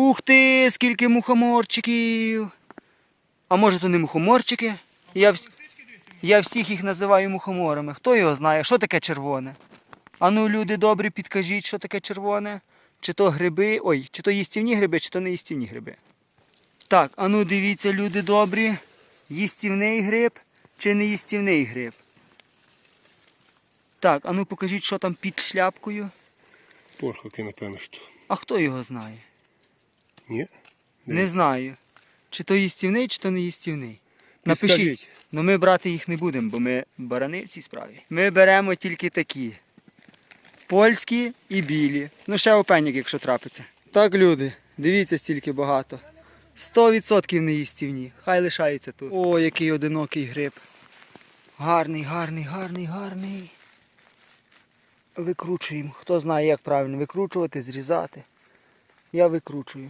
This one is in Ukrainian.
Ух ти, скільки мухоморчиків. А може то не мухоморчики? Я, вс... Я всіх їх називаю мухоморами. Хто його знає, що таке червоне? Ану, люди добрі, підкажіть, що таке червоне? Чи то гриби, ой, чи то їстівні гриби, чи то не їстівні гриби. Так, ану дивіться, люди добрі. Їстівний гриб чи не їстівний гриб? Так, ану покажіть, що там під шляпкою. Порхаки, напевно, що. А хто його знає? Ні? Не знаю. Чи то їстівний, чи то не їстівний. Напишіть. Ну ми брати їх не будемо, бо ми барани в цій справі. Ми беремо тільки такі. Польські і білі. Ну ще опеньок, якщо трапиться. Так, люди, дивіться, стільки багато. 100% не їстівні. Хай лишаються тут. О, який одинокий гриб. Гарний, гарний, гарний, гарний. Викручуємо. Хто знає, як правильно викручувати, зрізати. Я викручую.